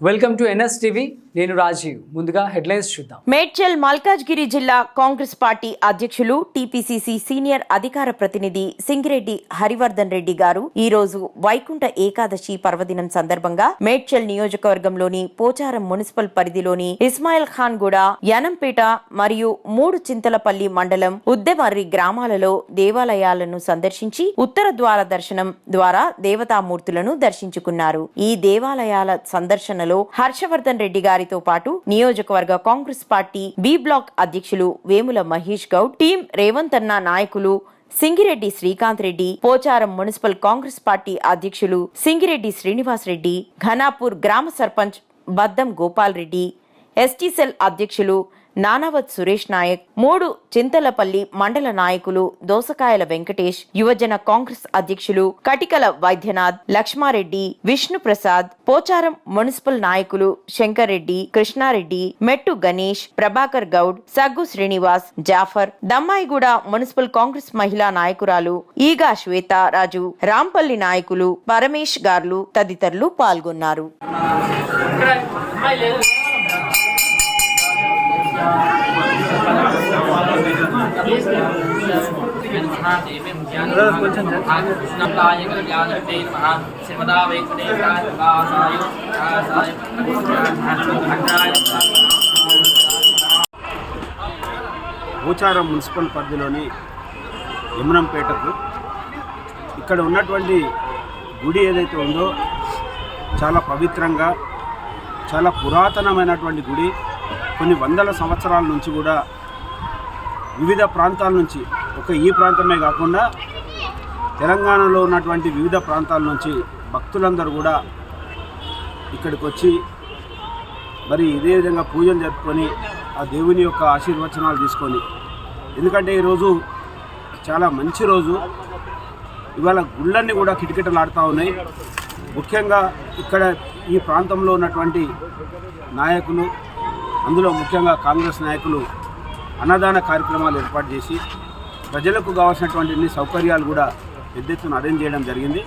Welcome to NS TV. నేను రాజీవ్. ముందుగా headlines చూద్దాం. మేడ్చల్ మల్కాజ్గిరి జిల్లా కాంగ్రెస్ పార్టీ అధ్యక్షులు టీపీసీసీ సీనియర్ అధికార ప్రతినిధి సింగిరెడ్డి హరివర్ధన్ రెడ్డి గారు ఈ రోజు వైకుంఠ ఏకాదశి పర్వదినం సందర్భంగా మేడ్చల్ నియోజకవర్గంలోని పోచారం మున్సిపల్ పరిధిలోని ఇస్మాయిల్ ఖాన్ గూడ యనంపేట మరియు మూడు చింతలపల్లి మండలం ఉద్దెమర్రి గ్రామాలలో దేవాలయాలను సందర్శించి ఉత్తర ద్వార దర్శనం ద్వారా దేవతామూర్తులను దర్శించుకున్నారు. ఈ దేవాలయాల సందర్శన సందర్శనలో హర్షవర్ధన్ రెడ్డి గారితో పాటు నియోజకవర్గ కాంగ్రెస్ పార్టీ బి బ్లాక్ అధ్యక్షులు వేముల మహేష్ గౌడ్ టీం రేవంత్ అన్న నాయకులు Singireddy Srikanth Reddy Pocharam municipal Congress party అధ్యక్షులు సింగిరెడ్డి శ్రీనివాస్ రెడ్డి ఘనాపూర్ గ్రామ సర్పంచ్ బద్దం గోపాల్ రెడ్డి ఎస్టీ సెల్ అధ్యక్షులు నానావత్ సురేష్ నాయక్ మూడు చింతలపల్లి మండల నాయకులు దోసకాయల వెంకటేష్ యువజన కాంగ్రెస్ అధ్యక్షులు కటికల వైద్యనాథ్ లక్ష్మారెడ్డి విష్ణు ప్రసాద్ పోచారం మున్సిపల్ నాయకులు శంకర్రెడ్డి కృష్ణారెడ్డి మెట్టు గణేష్ ప్రభాకర్ గౌడ్ సగ్గు శ్రీనివాస్ జాఫర్ దమ్మాయిగూడ మున్సిపల్ కాంగ్రెస్ మహిళా నాయకురాలు ఈగా శ్వేత రాజు రాంపల్లి నాయకులు పరమేష్ గార్లు తదితరులు పాల్గొన్నారు. శ్రీమదా మున్సిపల్ పరిధిలోని యమునంపేటకు ఇక్కడ ఉన్నటువంటి గుడి ఏదైతే ఉందో చాలా పవిత్రంగా చాలా పురాతనమైనటువంటి గుడి. కొన్ని వందల సంవత్సరాల నుంచి కూడా వివిధ ప్రాంతాల నుంచి ఒక ఈ ప్రాంతమే కాకుండా తెలంగాణలో ఉన్నటువంటి వివిధ ప్రాంతాల నుంచి భక్తులందరూ కూడా ఇక్కడికి వచ్చి మరి ఇదే విధంగా పూజలు జరుపుకొని ఆ దేవుని యొక్క ఆశీర్వచనాలు తీసుకొని ఎందుకంటే ఈరోజు చాలా మంచి రోజు. ఇవాళ గుళ్ళన్నీ కూడా కిటకిటలాడుతూ ఉన్నాయి. ముఖ్యంగా ఇక్కడ ఈ ప్రాంతంలో ఉన్నటువంటి నాయకులు అందులో ముఖ్యంగా కాంగ్రెస్ నాయకులు అన్నదాన కార్యక్రమాలు ఏర్పాటు చేసి ప్రజలకు కావాల్సినటువంటి అన్ని సౌకర్యాలు కూడా పెద్ద ఎత్తున అరేంజ్ చేయడం జరిగింది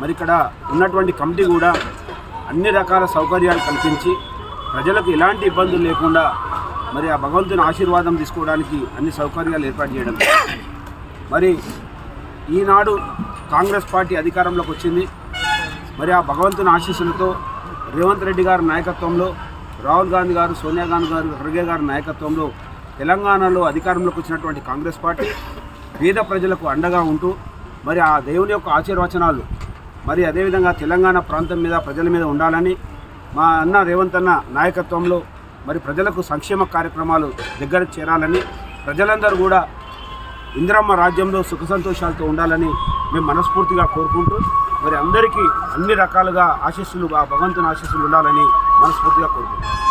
మరి ఇక్కడ ఉన్నటువంటి కమిటీ కూడా అన్ని రకాల సౌకర్యాలు కల్పించి ప్రజలకు ఎలాంటి ఇబ్బందులు లేకుండా మరి ఆ భగవంతుని ఆశీర్వాదం తీసుకోవడానికి అన్ని సౌకర్యాలు ఏర్పాటు చేయడం జరిగింది. మరి ఈనాడు కాంగ్రెస్ పార్టీ అధికారంలోకి వచ్చింది మరి ఆ భగవంతుని ఆశీస్సులతో రేవంత్ రెడ్డి గారి నాయకత్వంలో రాహుల్ గాంధీ గారు సోనియా గాంధీ గారు ఖర్గే గారి నాయకత్వంలో తెలంగాణలో అధికారంలోకి వచ్చినటువంటి కాంగ్రెస్ పార్టీ పేద ప్రజలకు అండగా ఉంటూ మరి ఆ దేవుని యొక్క ఆశీర్వచనాలు మరి అదేవిధంగా తెలంగాణ ప్రాంతం మీద ప్రజల మీద ఉండాలని మా అన్న రేవంత్ అన్న నాయకత్వంలో మరి ప్రజలకు సంక్షేమ కార్యక్రమాలు దగ్గరకు చేరాలని ప్రజలందరూ కూడా ఇందిరమ్మ రాజ్యంలో సుఖ సంతోషాలతో ఉండాలని మేము మనస్ఫూర్తిగా కోరుకుంటూ మరి అందరికీ అన్ని రకాలుగా ఆశీస్సులు ఆ భగవంతుని ఆశీస్సులు ఉండాలని మనస్ఫూర్తిగా కోరుకుంటున్నాం.